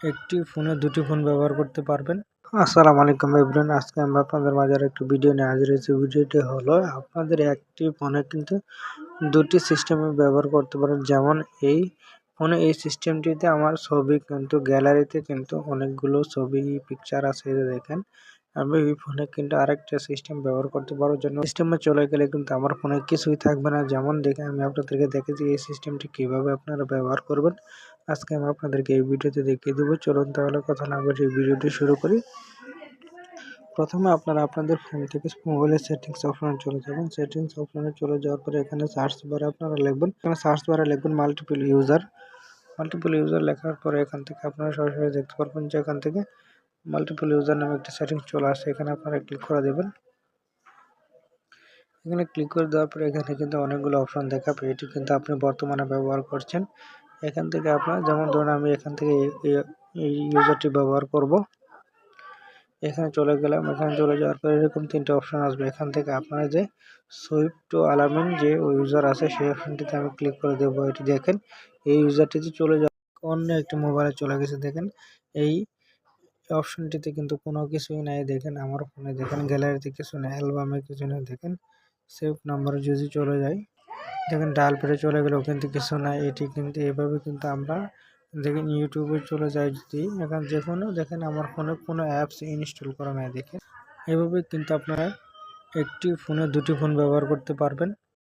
একটি ফোনে দুটি ফোন ব্যবহার করতে পারবেন। আসসালামু আলাইকুম এভরিওয়ান, আজকে আমি আপনাদের মাঝে একটি ভিডিও নিয়ে হাজির হয়েছি। ভিডিওটি হলো আপনাদের একটি ফোনে কিন্তু দুটি সিস্টেমে ব্যবহার করতে পারেন। যেমন এই ফোনে এই সিস্টেমটিতে আমার ছবি কিন্তু গ্যালারিতে কিন্তু অনেকগুলো ছবি পিকচার আছে দেখেন। আমি এই ফোনে কিন্তু আরেকটা সিস্টেম ব্যবহার করতে পারার জন্য সিস্টেমে চলে গেলে কিন্তু আমার ফোনে কিছুই থাকবে না। যেমন দেখে আমি আপনাদেরকে দেখেছি এই সিস্টেমটি কীভাবে আপনারা ব্যবহার করবেন। আজকে আমি আপনাদেরকে এই ভিডিওতে দেখিয়ে দেবো। চলুন তাহলে কথা না বলে এই ভিডিওটি শুরু করি। প্রথমে আপনারা আপনাদের ফোন থেকে মোবাইলের সেটিংস অপশনে চলে যাবেন। সেটিংস অপশনে চলে যাওয়ার পরে এখানে সার্চ বারে আপনারা লিখবেন। এখানে সার্চ বারে লিখবেন মাল্টিপল ইউজার মাল্টিপল ইউজার লেখার পরে এখান থেকে আপনারা সরাসরি দেখতে পারবেন যে এখান থেকে মাল্টিপল ইউজার নামে একটা সেটিংস চলে আসে। এখানে আপনারা ক্লিক করে দেবেন। এখানে ক্লিক করে দেওয়ার পরে এখানে কিন্তু অনেকগুলো অপশন দেখাবে এটি কিন্তু আপনি বর্তমানে ব্যবহার করছেন। এখান থেকে আপনার যেমন ধরুন আমি এখান থেকে এই ইউজারটি ব্যবহার করব। এখানে চলে গেলাম, এখানে চলে যাওয়ার পরে এরকম তিনটে অপশন আসবে। এখান থেকে আপনারা যে সুইফট টু আলামিন যে ইউজার আছে সেই অপশনটিতে আমি ক্লিক করে দেবো। এটি দেখেন, এই ইউজারটিতে চলে যাওয়া অন্য একটি মোবাইলে চলে গেছে। দেখেন, এই অপশনটিতে কিন্তু কোনো কিছুই নাই। দেখেন, আমার ফোনে দেখেন গ্যালারিতে কিছু নেই অ্যালবামে কিছু নেই। দেখেন সেভ নাম্বারে যদি চলে যায় দেখেন ডাল পেটে চলে গেলেও কিন্তু কিছু না এটি কিন্তু এভাবে কিন্তু আমরা দেখেন ইউটিউবে চলে যাই যদি, এখন যে কোনো, দেখেন আমার ফোনে কোনো অ্যাপস ইনস্টল করা নাই দেখে এভাবে কিন্তু আপনারা একটি ফোনে দুটি ফোন ব্যবহার করতে পারবেন।